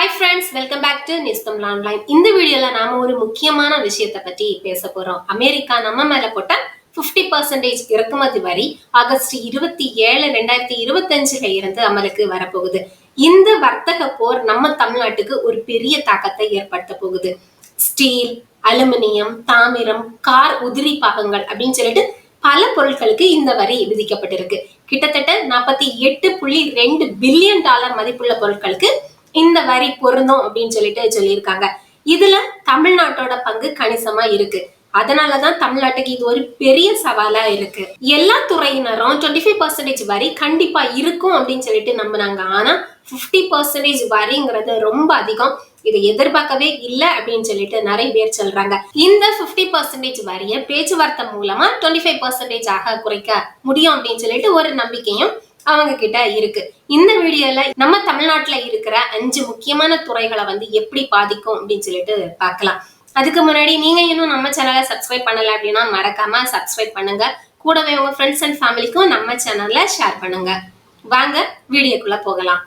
Hi friends welcome back to Nistham online இந்த வீடியோல நாம ஒரு முக்கியமான விஷயத்தை பத்தி பேச போறோம். அமெரிக்கா நம்ம மேல போட்ட 50% பர்சன்டேஜ் இறக்குமதி வரி ஆகஸ்ட் இருபத்தி ஏழு ரெண்டாயிரத்தி இருபத்தஞ்சுல இருந்து அமலுக்கு வரப்போகுது. இந்த வர்த்தக போர் நம்ம தமிழ்நாட்டுக்கு ஒரு பெரிய தாக்கத்தை ஏற்படுத்த போகுது. ஸ்டீல் அலுமினியம் தாமிரம் கார் உதிரி பாகங்கள் அப்படின்னு சொல்லிட்டு பல பொருட்களுக்கு இந்த வரி விதிக்கப்பட்டிருக்கு. கிட்டத்தட்ட நாற்பத்தி எட்டு புள்ளி ரெண்டு பில்லியன் டாலர் மதிப்புள்ள பொருட்களுக்கு இந்த வரி பொருந்தும் அப்படின்னு சொல்லிட்டு சொல்லியிருக்காங்க. இதுல தமிழ்நாட்டோட பங்கு கணிசமா இருக்கு. அதனாலதான் தமிழ்நாட்டுக்கு இது ஒரு பெரிய சவாலா இருக்கு. எல்லா துறையினரும் டுவெண்ட்டி ஃபைவ் பர்சன்டேஜ் வரி கண்டிப்பா இருக்கும் அப்படின்னு சொல்லிட்டு நம்பினாங்க. ஆனா 50% பர்சன்டேஜ் வரிங்கிறது ரொம்ப அதிகம். இதை எதிர்பார்க்கவே இல்லை அப்படின்னு சொல்லிட்டு நிறைய பேர் சொல்றாங்க. இந்த 50% பர்சன்டேஜ் வரிய பேச்சுவார்த்தை மூலமா டுவெண்ட்டி ஃபைவ் பர்சன்டேஜ் ஆக குறைக்க முடியும் அப்படின்னு சொல்லிட்டு ஒரு நம்பிக்கையும் அவங்க கிட்ட இருக்கு. இந்த வீடியோல நம்ம தமிழ்நாட்டுல இருக்கிற அஞ்சு முக்கியமான துறைகளை வந்து எப்படி பாதிக்கும் அப்படின்னு சொல்லிட்டு பார்க்கலாம். அதுக்கு முன்னாடி நீங்க இன்னும் நம்ம சேனலை சப்ஸ்கிரைப் பண்ணல அப்படின்னா மறக்காம சப்ஸ்கிரைப் பண்ணுங்க. கூடவே உங்க ஃப்ரெண்ட்ஸ் அண்ட் ஃபேமிலிக்கும் நம்ம சேனல்ல ஷேர் பண்ணுங்க. வாங்க வீடியோக்குள்ள போகலாம்.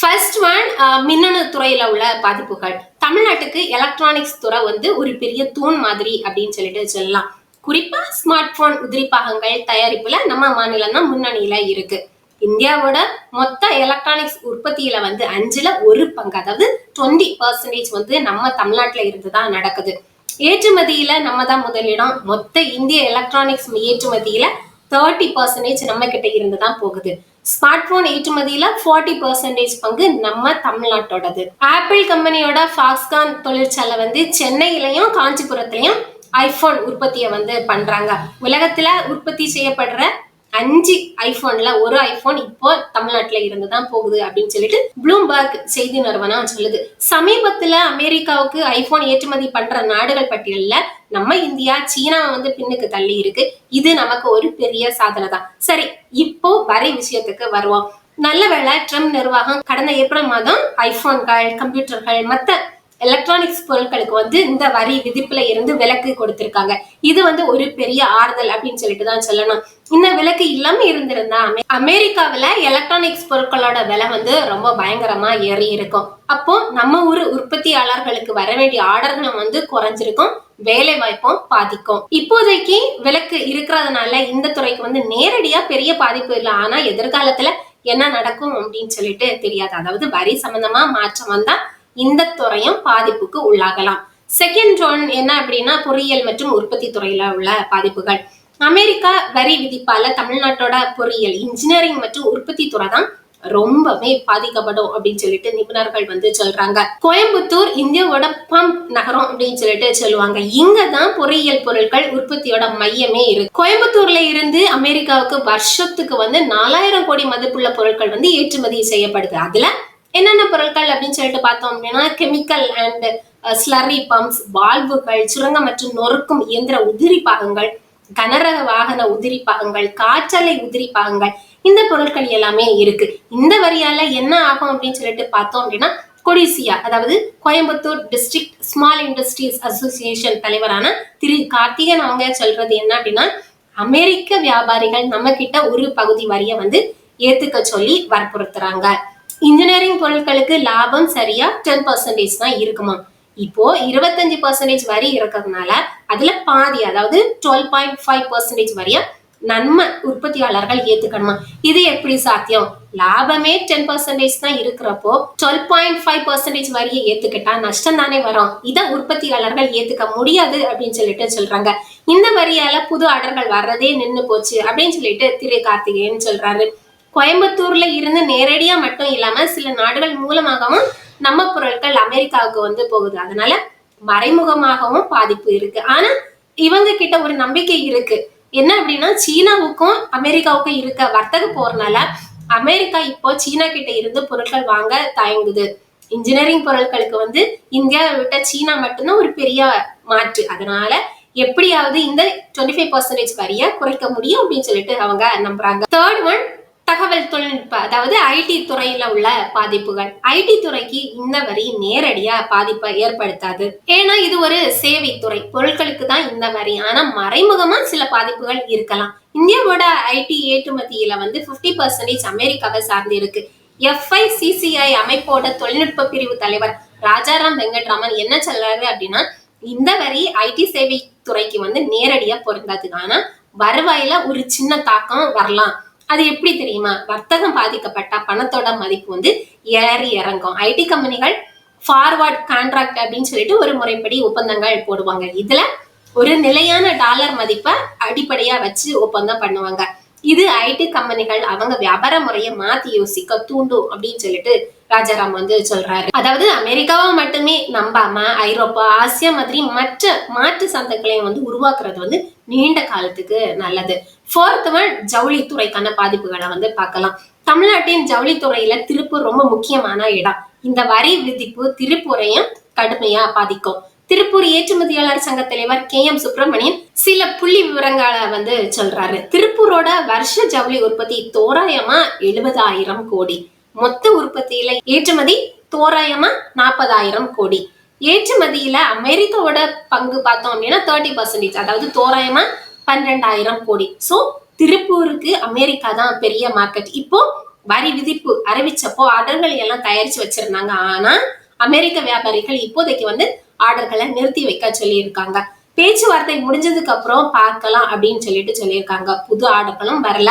ஃபர்ஸ்ட் ஒன் மின்னணு துறையில உள்ள பாதிப்புகள். தமிழ்நாட்டுக்கு எலக்ட்ரானிக்ஸ் துறை வந்து ஒரு பெரிய தூண் மாதிரி அப்படின்னு சொல்லிட்டு சொல்லலாம். குறிப்பா ஸ்மார்ட் போன் உதிரி பாகங்கள் தயாரிப்புல நம்ம மாநிலம் தான் முன்னணியில இருக்கு. இந்தியாவோட மொத்த எலக்ட்ரானிக்ஸ் உற்பத்தியில வந்து அஞ்சுல ஒரு பங்கு அதாவது டுவெண்ட்டி பர்சன்டேஜ் வந்து நம்ம தமிழ்நாட்டுல இருந்து தான் நடக்குது. ஏற்றுமதியில நம்ம தான் முதலிடம். மொத்த இந்திய எலக்ட்ரானிக்ஸ் ஏற்றுமதியில தேர்ட்டி பர்சன்டேஜ் நம்ம கிட்ட இருந்து தான் போகுது. ஸ்மார்ட் போன் ஏற்றுமதியில ஃபார்ட்டி பர்சன்டேஜ் பங்கு நம்ம தமிழ்நாட்டோடது. ஆப்பிள் கம்பெனியோட ஃபாக்ஸ்கான் தொழிற்சாலை வந்து சென்னையிலையும் காஞ்சிபுரத்திலையும் ஐபோன் உற்பத்தியை வந்து பண்றாங்க. உலகத்துல உற்பத்தி செய்யப்படுற அஞ்சு ஐபோன்ல ஒரு ஐபோன் இப்போ தமிழ்நாட்டுல இருந்து தான் போகுது அப்படின்னு சொல்லிட்டு ப்ளூம்பர்க் செய்தி நிறுவனம் சொல்லுது. சமீபத்துல அமெரிக்காவுக்கு ஐபோன் ஏற்றுமதி பண்ற நாடுகள் பட்டியல்ல நம்ம இந்தியா சீனாவை வந்து பின்னுக்கு தள்ளி இருக்கு. இது நமக்கு ஒரு பெரிய சாதனை தான். சரி இப்போ வரை விஷயத்துக்கு வருவோம். நல்ல வேலை ட்ரம்ப் நிர்வாகம் கடந்த ஏப்ரல் மாதம் ஐபோன்கள் கம்ப்யூட்டர்கள் மத்த எலக்ட்ரானிக்ஸ் பொருட்களுக்கு வந்து இந்த வரி விதிப்புல இருந்து விலக்கு கொடுத்திருக்காங்க. இது வந்து ஒரு பெரிய ஆறுதல் அப்படின்னு சொல்லிட்டு தான் சொல்லணும். இந்த விலக்கு இல்லாம இருந்திருந்தா அமெரிக்காவில அமெரிக்காவுல எலக்ட்ரானிக்ஸ் பொருட்களோட விலை வந்து ரொம்ப பயங்கரமா ஏறி இருக்கும். அப்போ நம்ம ஊர் உற்பத்தியாளர்களுக்கு வர வேண்டிய ஆர்டர்களும் வந்து குறைஞ்சிருக்கும். வேலை வாய்ப்பும் பாதிக்கும். இப்போதைக்கு விலக்கு இருக்கிறதுனால இந்த துறைக்கு வந்து நேரடியா பெரிய பாதிப்பு இல்லை. ஆனா எதிர்காலத்துல என்ன நடக்கும் அப்படின்னு சொல்லிட்டு தெரியாது. அதாவது வரி சம்பந்தமா மாற்றம் வந்தா இந்த துறையும் பாதிப்புக்கு உள்ளாகலாம். செகண்ட் ஒன் என்ன அப்படின்னா பொறியியல் மற்றும் உற்பத்தி துறையில உள்ள பாதிப்புகள். அமெரிக்கா வரி விதிப்பால தமிழ்நாட்டோட பொறியியல் இன்ஜினியரிங் மற்றும் உற்பத்தி துறை தான் ரொம்பவே பாதிக்கப்படும் அப்படின்னு சொல்லிட்டு நிபுணர்கள் வந்து சொல்றாங்க. கோயம்புத்தூர் இந்தியாவோட பம்ப் நகரம் அப்படின்னு சொல்லிட்டு சொல்லுவாங்க. இங்கதான் பொறியியல் பொருட்கள் உற்பத்தியோட மையமே இருக்கு. கோயம்புத்தூர்ல இருந்து அமெரிக்காவுக்கு வருஷத்துக்கு வந்து நாலாயிரம் கோடி மதிப்புள்ள பொருட்கள் வந்து ஏற்றுமதி செய்யப்படுது. அதுல என்னென்ன பொருட்கள் அப்படின்னு சொல்லிட்டு பார்த்தோம் அப்படின்னா கெமிக்கல் அண்ட் ஸ்லரி பம்ப்ஸ் வால்வுகள் சுரங்கம் மற்றும் நொறுக்கும் இயந்திர உதிரி பாகங்கள் கனரக வாகன உதிரி பாகங்கள் காற்றலை உதிரி பாகங்கள் இந்த பொருட்கள் எல்லாமே இருக்கு. இந்த வரியால என்ன ஆகும் அப்படின்னு சொல்லிட்டு பார்த்தோம் அப்படின்னா கொடிசியா அதாவது Coimbatore district small industries association தலைவரான திரு கார்த்திகன் அவங்க சொல்றது என்ன அப்படின்னா அமெரிக்க வியாபாரிகள் நம்ம கிட்ட ஒரு பகுதி வரியை வந்து ஏத்துக்க சொல்லி வற்புறுத்துறாங்க. இன்ஜினியரிங் பொருட்களுக்கு லாபம் சரியா டென் பர்சன்டேஜ் தான் இருக்குமா? இப்போ இருபத்தஞ்சு பர்சன்டேஜ் வரி இருக்கிறதுனால அதுல பாதி அதாவது டுவெல் பாயிண்ட் ஃபைவ் பர்சன்டேஜ் வரியா நம்ம உற்பத்தியாளர்கள் ஏத்துக்கணுமா? இது எப்படி சாத்தியம்? லாபமே டென் பர்சன்டேஜ் தான் இருக்கிறப்போ டுவெல் பாயிண்ட் ஃபைவ் பர்சன்டேஜ் வரியை ஏத்துக்கிட்டா நஷ்டம் தானே வரும். இதை உற்பத்தியாளர்கள் ஏத்துக்க முடியாது அப்படின்னு சொல்லிட்டு சொல்றாங்க. இந்த வரியால புது ஆர்டர்கள் வர்றதே நின்னு போச்சு அப்படின்னு சொல்லிட்டு திரு கார்த்திகேயன் சொல்றாரு. கோயம்புத்தூர்ல இருந்து நேரடியா மட்டும் இல்லாம சில நாடுகள் மூலமாகவும் நம்ம பொருட்கள் அமெரிக்காவுக்கு வந்து போகுது. அதனால மறைமுகமாகவும் பாதிப்பு இருக்கு. ஆனா இவங்க கிட்ட ஒரு நம்பிக்கை இருக்கு. என்ன அப்படின்னா சீனாவுக்கும் அமெரிக்காவுக்கும் இருக்க வர்த்தக போறனால அமெரிக்கா இப்போ சீனா கிட்ட இருந்து பொருட்கள் வாங்க தயங்குது. இன்ஜினியரிங் பொருட்களுக்கு வந்து இந்தியாவை விட்ட சீனா மட்டும்தான் ஒரு பெரிய மாற்று. அதனால எப்படியாவது இந்த டுவெண்ட்டி ஃபைவ் பர்சன்டேஜ் வரிய குறைக்க முடியும் அப்படின்னு சொல்லிட்டு அவங்க நம்புறாங்க. தேர்ட் ஒன் தகவல் தொழில்நுட்ப அதாவது ஐடி துறையில உள்ள பாதிப்புகள். ஐடி துறைக்கு இந்த வரி நேரடியா பாதிப்பை ஏற்படுத்தாது. ஏன்னா இது ஒரு சேவை துறை. பொருட்களுக்கு தான் இந்த வரி. ஆனா மறைமுகமா சில பாதிப்புகள் இருக்கலாம். இந்தியாவோட ஐடி ஏற்றுமதியில வந்து 50% பர்சன்டேஜ் அமெரிக்காவை சார்ந்து இருக்கு. எஃப்ஐசிசிஐ அமைப்போட தொழில்நுட்ப பிரிவு தலைவர் ராஜாராம் வெங்கட்ராமன் என்ன சொல்றாரு அப்படின்னா இந்த வரி ஐடி சேவை துறைக்கு வந்து நேரடியா பொருந்தாது. ஆனா வருவாயில ஒரு சின்ன தாக்கம் வரலாம். அது எப்படி தெரியுமா? வர்த்தகம் பாதிக்கப்பட்ட பணத்தோட மதிப்பு வந்து ஏறி இறங்கும். ஐடி கம்பெனிகள் ஃபார்வர்ட் கான்ட்ராக்ட் அப்படின்னு சொல்லிட்டு ஒரு முறைப்படி ஒப்பந்தங்கள் போடுவாங்க. இதுல ஒரு நிலையான டாலர் மதிப்பை அடிப்படையா வச்சு ஒப்பந்தம் பண்ணுவாங்க. இது ஐடி கம்பெனிகள் அவங்க வியாபார முறையை மாத்தி யோசிக்க தூண்டும் அப்படின்னு சொல்லிட்டு ராஜாராம் வந்து சொல்றாரு. அதாவது அமெரிக்காவை மட்டுமே நம்பாம ஐரோப்பா ஆசியா மாதிரி மற்ற மாற்று சந்தைகளையும் வந்து உருவாக்குறது வந்து நீண்ட காலத்துக்கு நல்லது. ஃபோர்த் ஒன் ஜவுளித்துறைக்கான பாதிப்புகளை வந்து பார்க்கலாம். தமிழ்நாட்டின் ஜவுளித்துறையில திருப்பூர் ரொம்ப முக்கியமான இடம். இந்த வரி விதிப்பு திருப்பூரையும் கடுமையா பாதிக்கும். திருப்பூர் ஏற்றுமதியாளர் சங்க தலைவர் கே எம் சுப்பிரமணியன் சில புள்ளி விவரங்களை வந்து சொல்றாரு. திருப்பூரோட வருஷ ஜவுளி உற்பத்தி தோராயமா எழுபதாயிரம் கோடி. மொத்த உற்பத்தியில ஏற்றுமதி தோராயமா நாற்பதாயிரம் கோடி. ஏற்றுமதியில அமெரிக்காவோட பங்கு பார்த்தோம் அப்படின்னா தேர்ட்டி பர்சன்டேஜ் அதாவது தோராயமா பன்னிரெண்டாயிரம் கோடி. சோ திருப்பூருக்கு அமெரிக்கா தான் பெரிய மார்க்கெட் இப்போ வரி விதிப்பு அறிவிச்சப்போ ஆர்டர்கள் எல்லாம் தயாரிச்சு வச்சிருந்தாங்க. ஆனா அமெரிக்க வியாபாரிகள் இப்போதைக்கு வந்து ஆர்டர்களை நிறுத்தி வைக்க சொல்லியிருக்காங்க. பேச்சுவார்த்தை முடிஞ்சதுக்கு அப்புறம் பார்க்கலாம் அப்படின்னு சொல்லிட்டு சொல்லியிருக்காங்க. புது ஆர்டர்களும் வரல.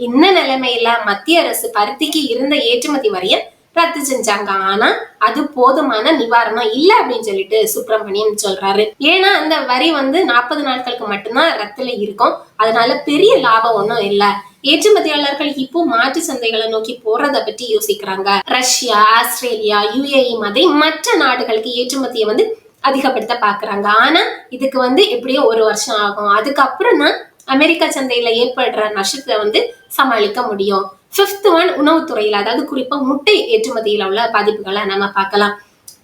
இந்த நிலைமையில மத்திய அரசு பருத்திக்கு இருந்த ஏற்றுமதி வரிய ரத்து செஞ்சாங்க. ஆனா அது போதுமான நிவாரணம் இல்ல அப்படின்னு சொல்லிட்டு சுப்பிரமணியம் சொல்றாரு. ஏன்னா அந்த வரி வந்து நாற்பது நாட்களுக்கு மட்டும்தான் ரத்துல இருக்கும். அதனால பெரிய லாபம் ஒன்றும் இல்ல. ஏற்றுமதியாளர்கள் இப்போ மாற்று சந்தைகளை நோக்கி போறத பற்றி யோசிக்கிறாங்க. ரஷ்யா ஆஸ்திரேலியா யுஏஇ மாதிரி மற்ற நாடுகளுக்கு ஏற்றுமதியை வந்து அதிகப்படுத்த பாக்குறாங்க. ஆனா இதுக்கு வந்து எப்படியோ ஒரு வருஷம் ஆகும். அதுக்கப்புறம் தான் அமெரிக்கா சந்தையில ஏற்படுற நஷ்டத்தை வந்து சமாளிக்க முடியும். ஃபிஃப்த் ஒன் உணவுத்துறையில அதாவது குறிப்பா முட்டை ஏற்றுமதியில உள்ள பாதிப்புகளை நம்ம பார்க்கலாம்.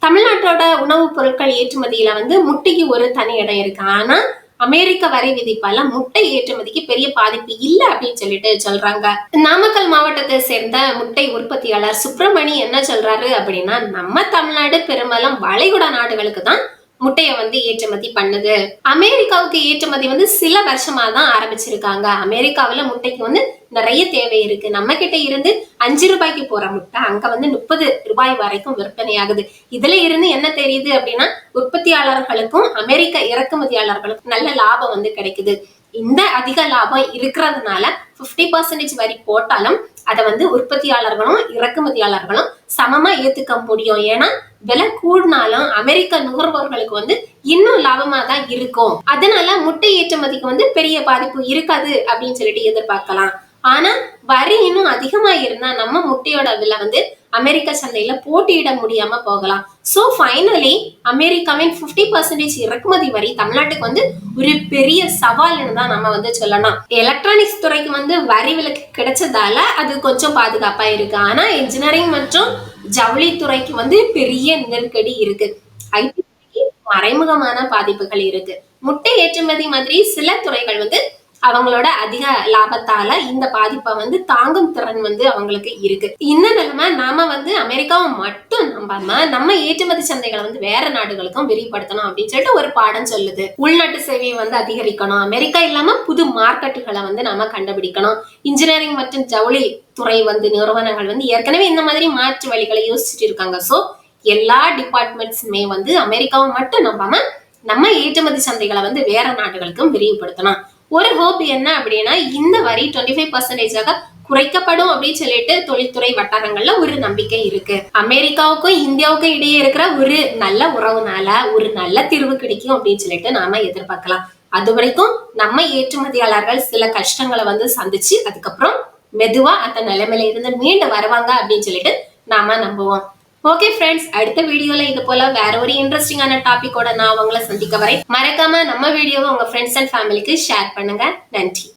தமிழ்நாட்டோட உணவுப் பொருட்கள் ஏற்றுமதியில வந்து முட்டைக்கு ஒரு தனி இடம் இருக்கு. ஆனா அமெரிக்க வரி விதிப்பால முட்டை ஏற்றுமதிக்கு பெரிய பாதிப்பு இல்லை அப்படின்னு சொல்லிட்டு சொல்றாங்க. நாமக்கல் மாவட்டத்தை சேர்ந்த முட்டை உற்பத்தியாளர் சுப்பிரமணி என்ன சொல்றாரு அப்படின்னா நம்ம தமிழ்நாடு பெரும்பாலும் வளைகுடா நாடுகளுக்கு தான் முட்டையை வந்து ஏற்றுமதி பண்ணுது. அமெரிக்காவுக்கு ஏற்றுமதி வந்து சில வருஷமா தான் ஆரம்பிச்சிருக்காங்க. அமெரிக்காவில் முட்டைக்கு வந்து நிறைய தேவை இருக்கு. நம்ம கிட்ட இருந்து அஞ்சு ரூபாய்க்கு போற முட்டை அங்க வந்து முப்பது ரூபாய் வரைக்கும் விற்பனை ஆகுது இதுல இருந்து என்ன தெரியுது அப்படின்னா உற்பத்தியாளர்களுக்கும் அமெரிக்க இறக்குமதியாளர்களுக்கும் நல்ல லாபம் வந்து கிடைக்குது. இந்த அதிக லாபம் இருக்கிறதுனால ஃபிஃப்டி பர்சன்டேஜ் வரி போட்டாலும் அதை வந்து உற்பத்தியாளர்களும் இறக்குமதியாளர்களும் சமமா ஏத்துக்க முடியும். ஏன்னா விலை கூடினாலும் அமெரிக்க நுகர்வோர்களுக்கு வந்து இன்னும் லாபமா தான் இருக்கும். அதனால முட்டை ஏற்றுமதிக்கு வந்து பெரிய பாதிப்பு இருக்காது அப்படின்னு சொல்லிட்டு எதிர்பார்க்கலாம். ஆனா வரி இன்னும் அதிகமா இருந்தா நம்ம முட்டையோட விலை வந்து அமெரிக்க சந்தையில போட்டியிட முடியாம போகலாம். சோ ஃபைனலி அமெரிக்காவின் பிப்டி பர்சன்டேஜ் இறக்குமதி வரி தமிழ்நாட்டுக்கு வந்து ஒரு பெரிய சவால்னு தான் நம்ம வந்து சொல்லலாம் எலக்ட்ரானிக்ஸ் துறைக்கு வந்து வரி விலக்கு கிடைச்சதால அது கொஞ்சம் பாதுகாப்பா இருக்கு. ஆனா இன்ஜினியரிங் மற்றும் ஜவுளி துறைக்கு வந்து பெரிய நெருக்கடி இருக்கு. ஐடி மறைமுகமான பாதிப்புகள் இருக்கு. முட்டை ஏற்றுமதி மாதிரி சில துறைகள் வந்து அவங்களோட அதிக லாபத்தால இந்த பாதிப்பை வந்து தாங்கும் திறன் வந்து அவங்களுக்கு இருக்கு. இந்த நிலைமை நாம வந்து அமெரிக்காவை மட்டும் நம்பாம நம்ம ஏற்றுமதி சந்தைகளை வந்து வேற நாடுகளுக்கும் விரிவுபடுத்தணும் அப்படின்னு சொல்லிட்டு ஒரு பாடம் சொல்லுது. உள்நாட்டு சேவையை வந்து அதிகரிக்கணும். அமெரிக்கா இல்லாம புது மார்க்கெட்டுகளை வந்து நாம கண்டுபிடிக்கணும். இன்ஜினியரிங் மற்றும் ஜவுளி துறை வந்து நிறுவனங்கள் வந்து ஏற்கனவே இந்த மாதிரி மாற்று வழிகளை யோசிச்சுட்டு இருக்காங்க. சோ எல்லா டிபார்ட்மெண்ட்ஸுமே வந்து அமெரிக்காவை மட்டும் நம்பாம நம்ம ஏற்றுமதி சந்தைகளை வந்து வேற நாடுகளுக்கும் விரிவுபடுத்தணும். ஒரு ஹோப் என்ன அப்படின்னா இந்த வரி டுவெண்ட்டி ஃபைவ் பர்சன்டேஜாக குறைக்கப்படும் அப்படின்னு சொல்லிட்டு தொழில்துறை வட்டாரங்கள்ல ஒரு நம்பிக்கை இருக்கு. அமெரிக்காவுக்கும் இந்தியாவுக்கும் இடையே இருக்கிற ஒரு நல்ல உறவுனால ஒரு நல்ல தீர்வு கிடைக்கும் அப்படின்னு சொல்லிட்டு நாம எதிர்பார்க்கலாம். அது வரைக்கும் நம்ம ஏற்றுமதியாளர்கள் சில கஷ்டங்களை வந்து சந்திச்சு அதுக்கப்புறம் மெதுவா அந்த நிலைமையில இருந்து மீண்டு வருவாங்க அப்படின்னு சொல்லிட்டு நாம நம்புவோம். ஓகே ஃப்ரெண்ட்ஸ் அடுத்த வீடியோல இது போல வேற ஒரு இன்ட்ரெஸ்டிங்கான டாபிக்கோட நான் உங்களை சந்திக்க வரேன். மறக்காம நம்ம வீடியோவை உங்க ஃப்ரெண்ட்ஸ் அண்ட் ஃபேமிலிக்கு ஷேர் பண்ணுங்க. நன்றி.